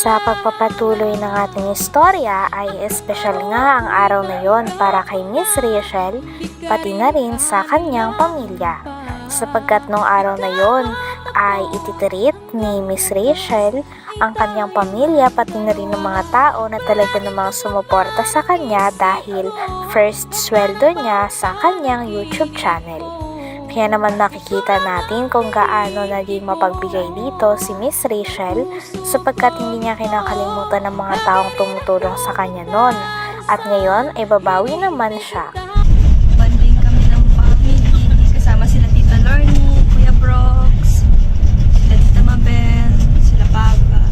Sa pagpapatuloy ng ating istorya ay espesyal nga ang araw na yon para kay Miss Rachel pati na rin sa kanyang pamilya. Sapagkat nung araw na yon ay ititreat ni Miss Rachel ang kanyang pamilya pati na rin ng mga tao na talaga namang sumuporta sa kanya dahil first sweldo niya sa kanyang YouTube channel. Kaya naman nakikita natin kung gaano naging mapagbigay dito si Miss Rachel sapagkat hindi niya kinakalimutan ng mga taong tumutulong sa kanya noon. At ngayon ay babawi naman siya. Banding kami ng family. Kasama sila Tita Lorne, Kuya Brox, sila Tita Mabel, sila Papa.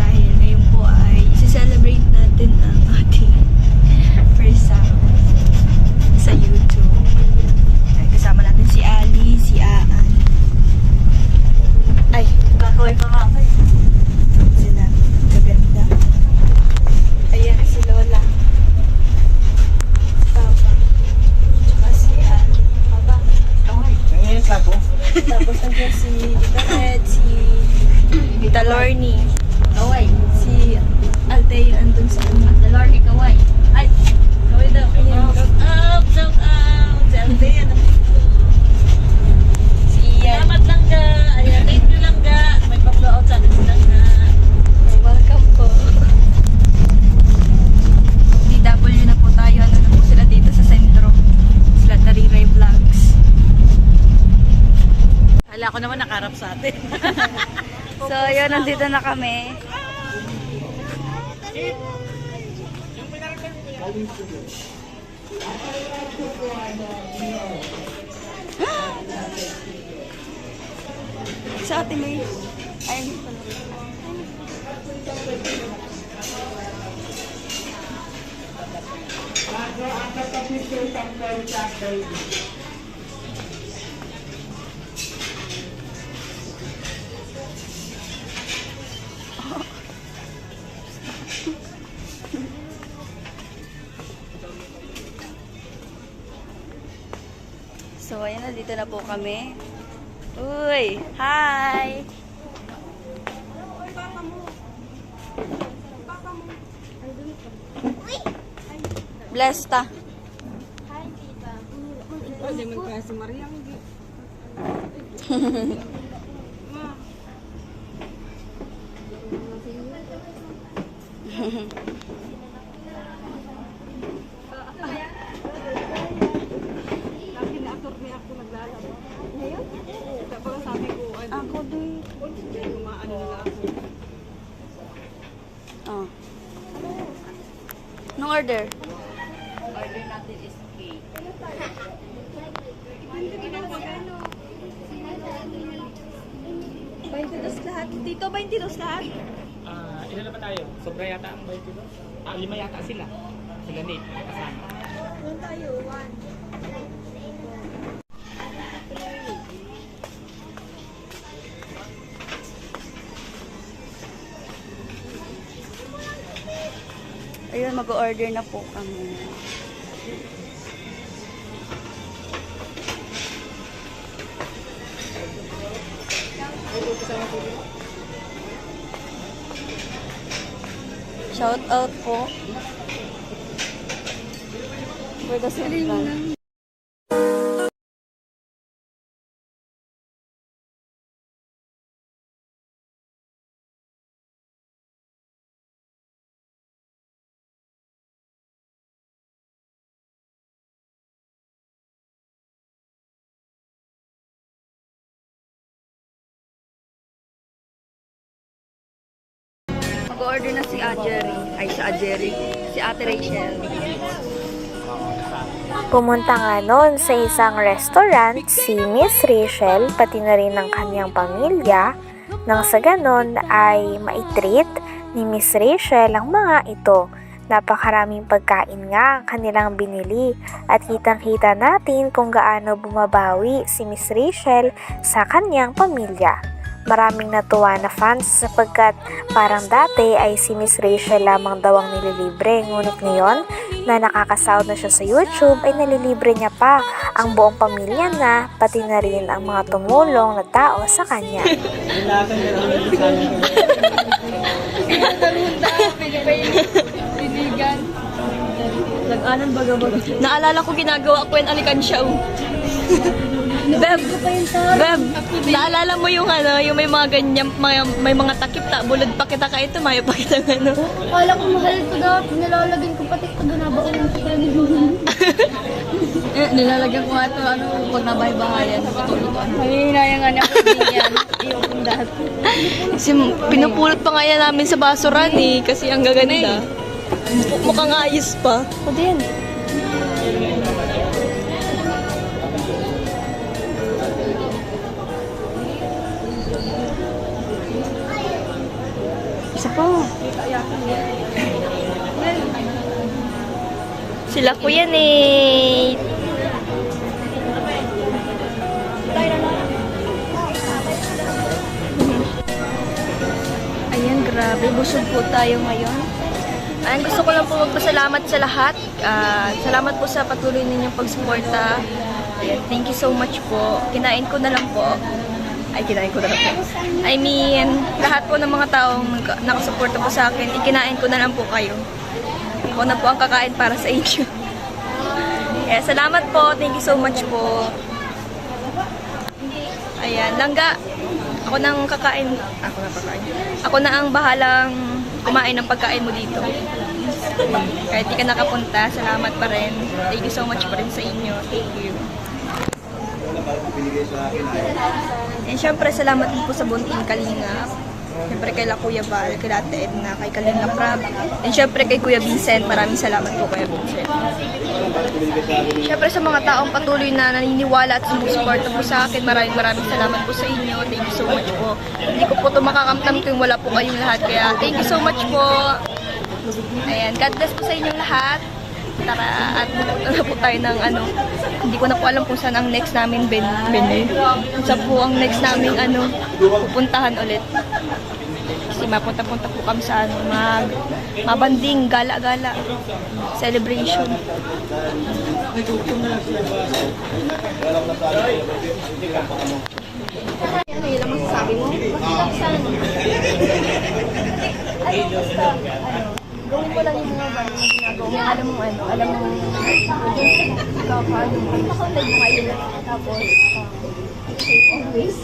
Dahil ngayon po ay celebrate natin ang ating first sahod sa YouTube. Ay, kasama natin si Ali, si Aan. Ay, kakaway pa kakaway. Sila, gaganda. Ayan si Lola. Papa. Tsaka si Ann. Papa. Tapos nandiyan si Tita Ed, si Tita Lorne. Kaway. Si Althea andun sa Ate Lorne, kaway. Ay, kaway daw. Ayan. Shout out, shout out. Si Althea nandito. Si Ian. Salamat lang ga. Ayan, thank you lang ga. May pa-blow out sa akin lang ga. Welcome po. DW na po tayo. Ano na po sila dito sa sentro. Sila Tariray Vlogs. Hala ko naman atin. So, yun, nandito na kami. Sa ate May. Ayun pala. Ayan na, dito na po kami. Uy! Hi! Blessed ta. Ako din. Oh. Nung order? Baintidos lahat. Tito, baintidos lahat. Ah, ilan na ba tayo? Sobra yata ang 22? Ah, lima yata sila. Sila Nate, kasama. Doon tayo, one. Mag-order na po kami. Shout out po. For the Sultan. Mag-order na si Ajeri. Ay, si Ajeri. Si Ate Rachel. Pumunta nga noon sa isang restaurant si Miss Rachel pati na rin ng kanyang pamilya nang sa ganon ay maitreat ni Miss Rachel ang mga ito. Napakaraming pagkain nga ang kanilang binili at kitang-kita natin kung gaano bumabawi si Miss Rachel sa kanyang pamilya. Maraming natuwa na fans sapagkat parang dati ay si Miss Rachel lamang daw ang nililibre ngunit ngayon na nakakasahod na siya sa YouTube ay nalilibre niya pa ang buong pamilya na pati na rin ang mga tumulong na tao sa kanya. Naalala ko ginagawa ko yung alikansya. Beb, Beb, naalala mo yung ano, yung may mga ganyan, may, may mga takip ta, bulod pa kita ka ito, mayo pa kita ng ano. Kala ko mahal ko dati, nilalagyan ko pati ito ganaba ko chicken. Eh, nilalagyan ko nga ito, ano, pag nabahay-bahayan, patuloy Mahina yung ano, yan, yung dahil. Kasi pinupulot pa nga yan namin sa basuran eh, kasi ang gaganda. Mu- Mukhang ayos pa. O din. Sila ko yan eh. Ayan, grabe. Busog po tayo ngayon. Ayan, gusto ko lang po magpasalamat sa lahat. Ah, salamat po sa patuloy ninyong pagsuporta. Ayan, thank you so much po. Kinain ko na lang po. Ay, kinain ko na lang po. I mean, lahat po ng mga taong nakasuporta po sa akin, ikinain ko na lang po kayo. Ako na po ang kakain para sa inyo. Kaya salamat po. Thank you so much po. Ayan, langga. Ako nang kakain. Ako na kakain. Ako na ang bahalang kumain ng pagkain mo dito. Kahit di ka nakapunta, salamat pa rin. Thank you so much pa rin sa inyo. Thank you. And syempre, salamat din po sa Bunting Kalingap. Syempre kay La Kuya Val, kay Ate Edna, kay Kalinga Prab. And syempre kay Kuya Vincent, maraming salamat po Kuya Vincent. Syempre sa mga taong patuloy na naniniwala at sumusuporta po sa akin, maraming maraming salamat po sa inyo. Thank you so much po. Hindi ko po ito makakamtam kung wala po kayong lahat. Kaya thank you so much po. Ayan, God bless po sa inyong lahat. Tara, at pupunta po tayo ng ano, hindi ko na po alam kung saan ang next namin ben venue. Saan po ang next namin ano, pupuntahan ulit. Kasi mapunta-punta po kami sa ano, mag, mabanding, gala-gala, celebration. Ano yun ang masasabi mo? Makita ko saan? Ay, basta, ano, gawin mo lang yung mga bagay na ginagawa mo. Alam mo ano, alam mo, ikaw pa, ano, pagkakontag mo kayo lang. Tapos, always.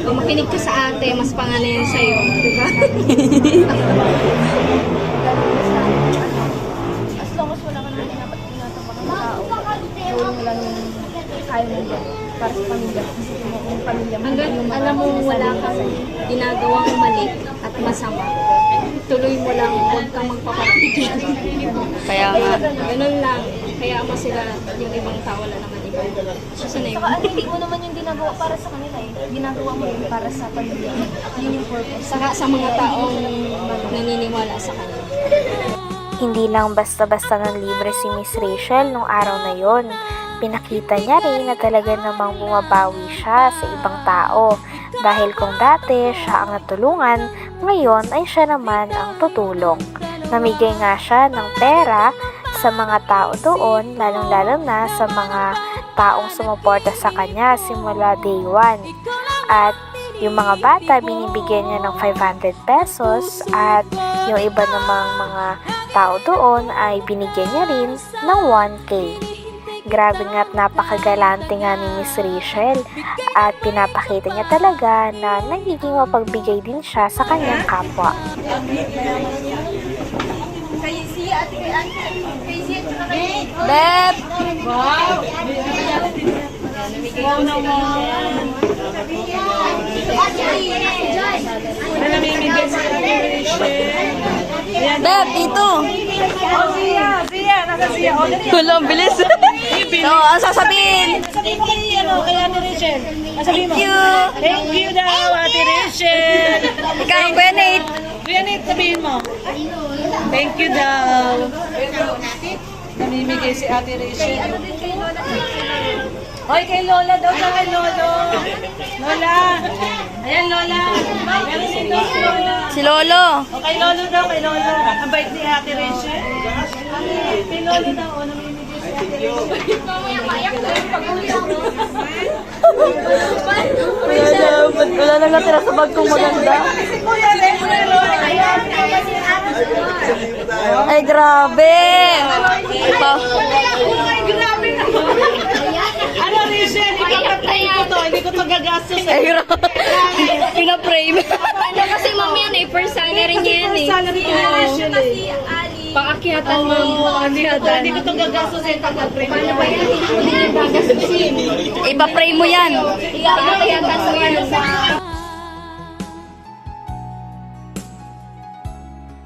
Kung makinig ka sa ate, mas pangalan yan sa'yo. Di ba? As long as wala ka naman dapat tinatapak ng tao, gawin mo lang yung kaya mo para sa pamilya. Kasi mo kung pamilya mo, alam mo wala kang ginagawang mali at masama. Tuloy mo lang, huwag kang magpapatigil. Kaya nga. Ganun lang. Kaya mo sila, yung ibang tao wala naman iba. Susunod Saka ano, hindi mo naman yung ginagawa para sa kanila eh. Ginagawa mo yun para sa pamilya. Yun yung purpose. Saka sa mga taong naniniwala sa kanya. Hindi lang basta-basta ng libre si Miss Rachel nung araw na yon. Pinakita niya rin na talaga namang bumabawi siya sa ibang tao. Dahil kung dati siya ang natulungan, ngayon ay siya naman ang tutulong. Namigay nga siya ng pera sa mga tao doon, lalong-lalo na sa mga taong sumuporta sa kanya simula day one. At yung mga bata, binibigyan niya ng 500 pesos at yung iba namang mga tao doon ay binigyan niya rin ng 1K. Grabe nga at napakagalante nga ni Miss Rachel at pinapakita niya talaga na nagiging mapagbigay din siya sa kanyang kapwa. Beb! Na namimigay sa Rachel. Beb, dito. Oh, siya, siya, nasa siya. Dali. Wala, ang bilis. no, ang sasabihin. Sabihin mo kay, ano, kay Ate Rachel. Sabihin mo. Thank you. Thank you daw, Ate Rachel. Ikaw, Kuya Nate. Kuya Nate, sabihin mo. Thank you daw. Namimigay si Ate Rachel. Hoy, kay Lola daw sa kay Lolo. Lola. Ayan, Lola. Meron si Lola. Si Lolo. O kay Lolo daw, kay Lolo. Ang bait ni Ate Rachel. Kay Lolo daw, o namimigay si Ate Rachel. Wala, wala nang natira sa bag kong maganda. Kuya Rachel. Ay, grabe. Pa Ano, Rachel? Ipapatay ko to. Hindi ko to gagastos. Grabe. Pinaprame. Ano kasi mami yan eh, first salary niya yan eh. Salary ko ni Rachel eh. Paakyatan ko to, hindi ko to gagastos eh. Pag-print. Paano ba yan? Hindi niya gagastusin. Ipa-frame mo yan. Paakyatan mo yan sa...